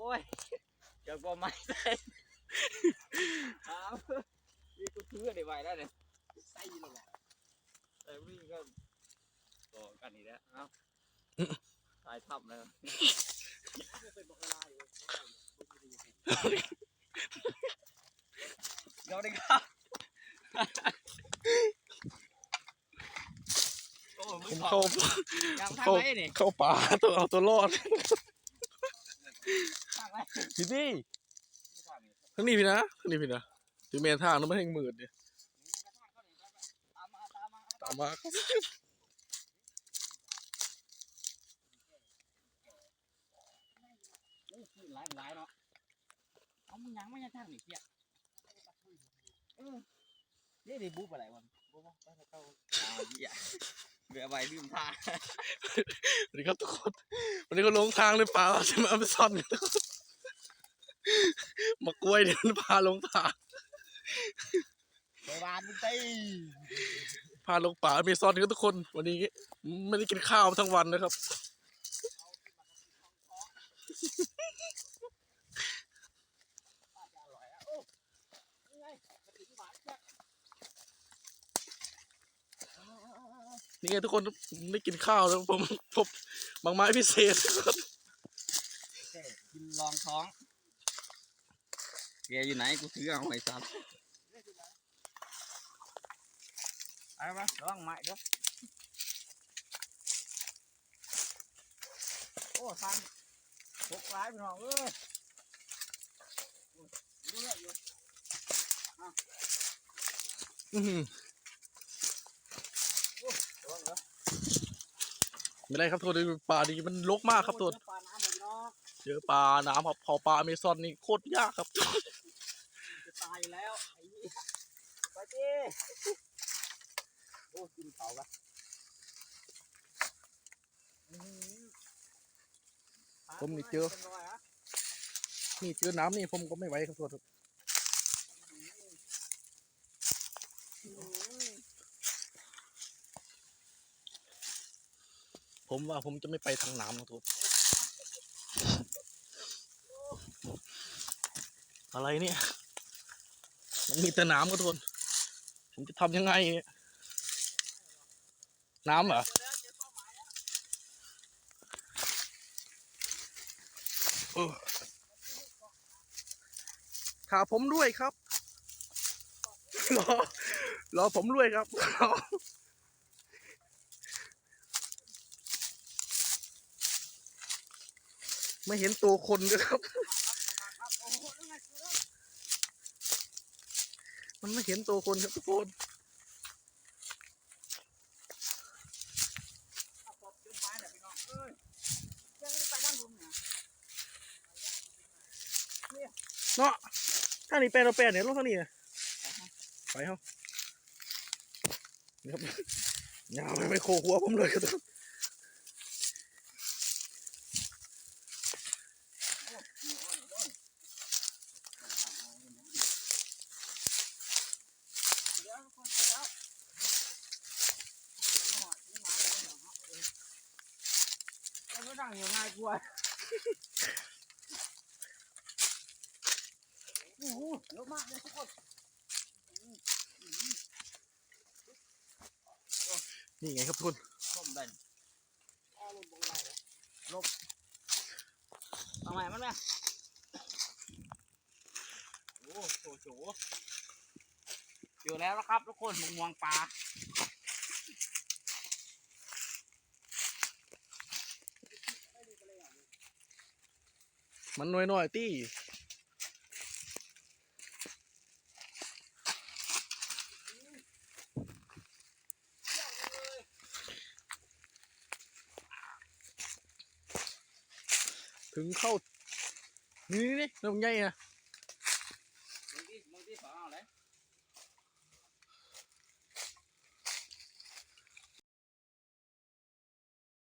อ้ยเจะบ่ไม่ได้อ้าวนี่กูถือได้ไว้แล้วเนี่ยใส่เลยว่ะแต่วิ่งก็ต่อกันอีกแล้วเอ้าตายทับแล้วเดี๋ยวได้ครับโอ้ผมึงมเข้าเข้ายังทางเข้าไหนนี่เข้าป่าต้องเอาตัวรอดางไหนพี่นี่ทั้งนี้พี่นะทั้งนี้พี่นะถึงเมนทางนั้นไม่ให้มืดเนี่ยตามมาหลายหลายเนาะเอามึงยังไม่ยังทางหนีเพี้ยเออนี่ได้บุ๊บอะไรวันบุ๊บไปเข้าอ่าเหี้ยเบื่อไปลืมทางสวัสดีครับทุกคน วันนี้ก็ลงทางในป่าใช่ไหมเอาไปซ่อนกันทุกคน มากล้วยเดี๋ยวมันพาลงทางไปบ้านมึงตีพาลงป่ามีซ่อนกันทุกคน วันนี้ไม่ได้กินข้าวทั้งวันนะครับ นี่ไงทุกคนไม่กินข้าวแล้วผมพบบางไม้พิเศษกินรองท้อง แกอยู่ไหนกูถือเอาไว้ซ้ำเอามาระวังไม้เด้อโอ้ทางพกร้ายไปหน่อยเอ้ยโอ้ยดูเลยอยู่อื้อหือระวังเด้อไม่ได้ครับทุกคนดูป่าดีมันรกมากครับทุก เนาะเจอปลาน้ำครับเผาปลาอเมซอนนี่โคตรยากครับจะตายอยู่แล้วไอ้นี่ไปดิโอ้กินเขาปะอื้อหือผมนี่เจอป็นรอยฮะนี่เจอน้ำนี่ผมก็ไม่ไหวครับทุกคนครับอื้อหือผมว่าผมจะไม่ไปทางน้ำครับทุกคน อะไรเนี่ย มันมีแต่น้ำครับทุกคนผมจะทำยังไง น้ำเหรอขาผมด้วยครับ รอ รอผมด้วยครับรอไม่เห็นตัวคนด้วยครับโอ้โหนั่นไงเสือ มันไม่เห็นตัวคนครับทุกคนเนานี่ไปด้านบนเนี่ยเนาะถ้านี่แปลเราแปลเนี่ยลงเท่านี้นะไปเฮานี่ครับยาวไปไม่โคหัวผมเลยครับทุกคน เดี๋ยวคนเดี๋ยว แล้วก็ดังยังไงกลัวโอ้โหเยอะมากเลยทุกคนนี่ไงครับทุกคนลมดันอ้อลมบงไรเลยลมทำไมมันไหมโอ้โหโฉอยู่แล้วนะครับทุกคนมุงวงปลา มันน้อยๆตี้ถึงเข้า นี่นี่นี่น้ำใหญ่นะ